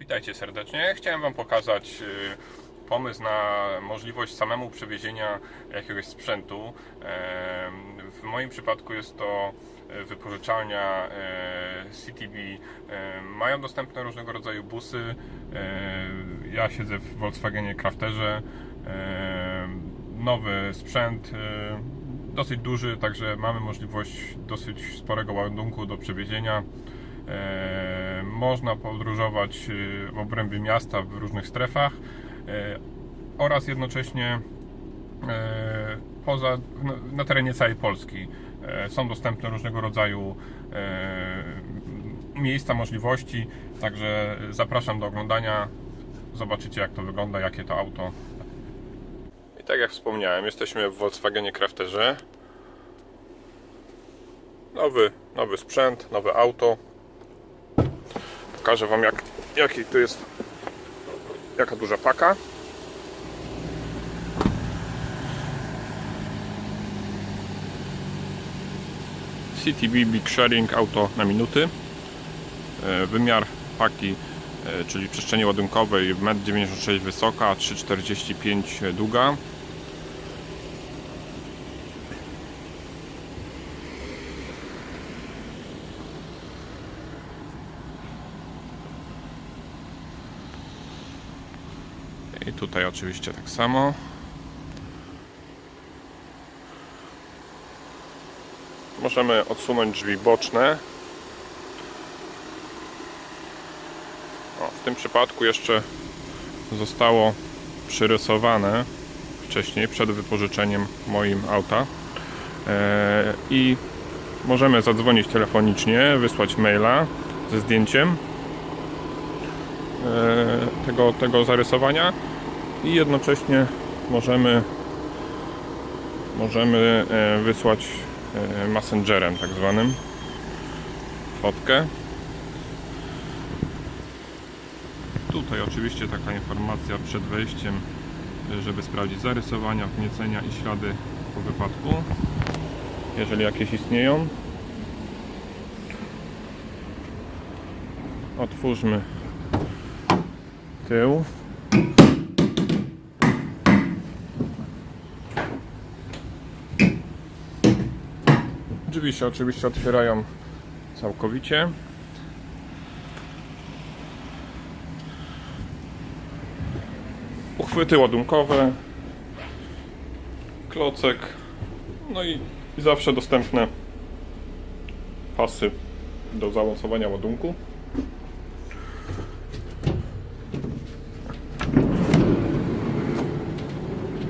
Witajcie serdecznie. Chciałem Wam pokazać y, pomysł na możliwość samemu przewiezienia jakiegoś sprzętu. Em, W moim przypadku jest to y, wypożyczalnia y, CTB. Mają dostępne różnego rodzaju busy. Ja siedzę w Volkswagenie Crafterze. Nowy sprzęt, dosyć duży, także mamy możliwość dosyć sporego ładunku do przewiezienia. E, Można podróżować e, w obrębie miasta w różnych strefach e, oraz jednocześnie poza, na, terenie całej Polski. Są dostępne różnego rodzaju miejsca, możliwości, także zapraszam do oglądania. Zobaczycie jak to wygląda, jakie to auto. I tak jak wspomniałem, jesteśmy w Volkswagenie Crafterze. Nowy, nowy sprzęt, nowe auto. Pokażę Wam jak, jaki to jest jaka duża paka. CTB Big Sharing auto na minuty. E, Wymiar paki, e, czyli przestrzeni ładunkowej 1,96 m wysoka, 3,45 m długa. I tutaj oczywiście tak samo. Możemy odsunąć drzwi boczne. O, w tym przypadku jeszcze zostało przyrysowane wcześniej, przed wypożyczeniem moim auta. E, I możemy zadzwonić telefonicznie, wysłać maila ze zdjęciem e, tego, tego zarysowania i jednocześnie możemy możemy e, wysłać e, messengerem tak zwanym fotkę. Tutaj oczywiście taka informacja przed wejściem żeby sprawdzić zarysowania, wgniecenia i ślady po wypadku jeżeli jakieś istnieją. Otwórzmy tył Drzwi się oczywiście otwierają całkowicie. Uchwyty ładunkowe, klocek, no i, zawsze dostępne pasy do zamocowania ładunku.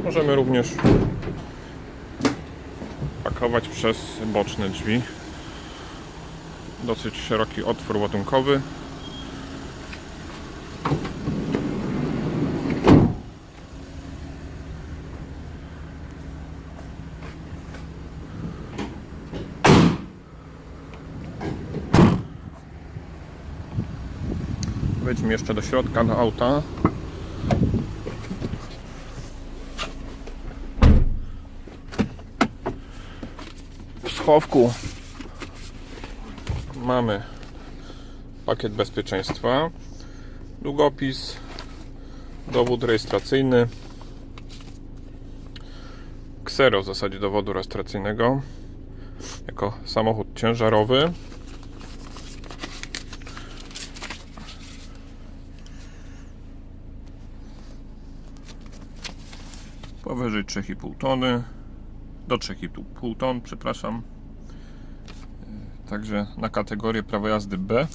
Możemy również pakować przez boczne drzwi. Dosyć szeroki otwór ładunkowy. Wejdźmy jeszcze do środka, do auta. Schowku mamy pakiet bezpieczeństwa, długopis, dowód rejestracyjny, ksero w zasadzie dowodu rejestracyjnego jako samochód ciężarowy. Powyżej 3,5 tony do 3,5 ton, przepraszam. Także na kategorię prawo jazdy B.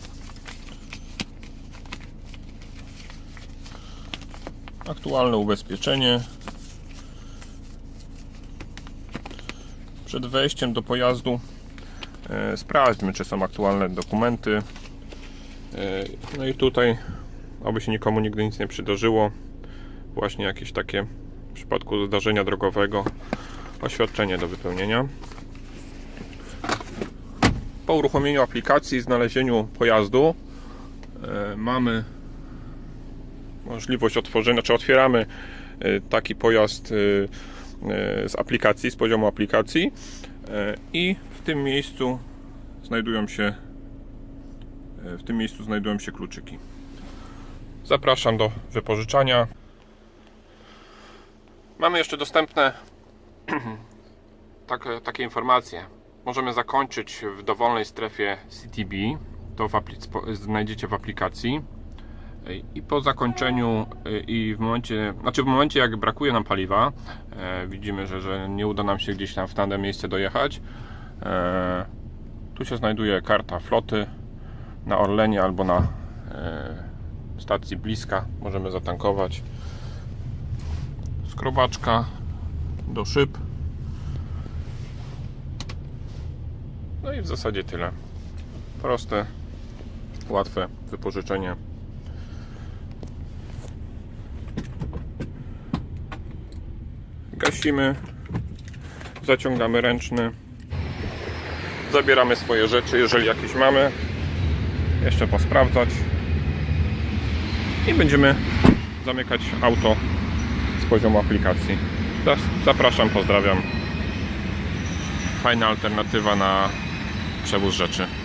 Aktualne ubezpieczenie. Przed wejściem do pojazdu e, sprawdźmy, czy są aktualne dokumenty. E, no i tutaj, aby się nikomu nigdy nic nie przydarzyło, właśnie jakieś takie w przypadku zdarzenia drogowego oświadczenie do wypełnienia. Po uruchomieniu aplikacji i znalezieniu pojazdu e, mamy możliwość otworzenia, czy otwieramy e, taki pojazd e, z aplikacji, z poziomu aplikacji i w tym miejscu znajdują się w tym miejscu znajdują się kluczyki. Zapraszam do wypożyczania. Mamy jeszcze dostępne takie, takie informacje. Możemy zakończyć w dowolnej strefie CTB. To w znajdziecie w aplikacji. I po zakończeniu y, i w momencie, znaczy w momencie jak brakuje nam paliwa, e, widzimy, że, że nie uda nam się gdzieś tam w dane miejsce dojechać. E, tu się znajduje karta floty na Orlenie albo na e, stacji bliska. Możemy zatankować. Skrobaczka do szyb. No i w zasadzie tyle. Proste, łatwe wypożyczenie. Gasimy, zaciągamy ręczny, zabieramy swoje rzeczy, jeżeli jakieś mamy, jeszcze posprawdzać i będziemy zamykać auto z poziomu aplikacji. Zapraszam, pozdrawiam. Fajna alternatywa na przewóz rzeczy.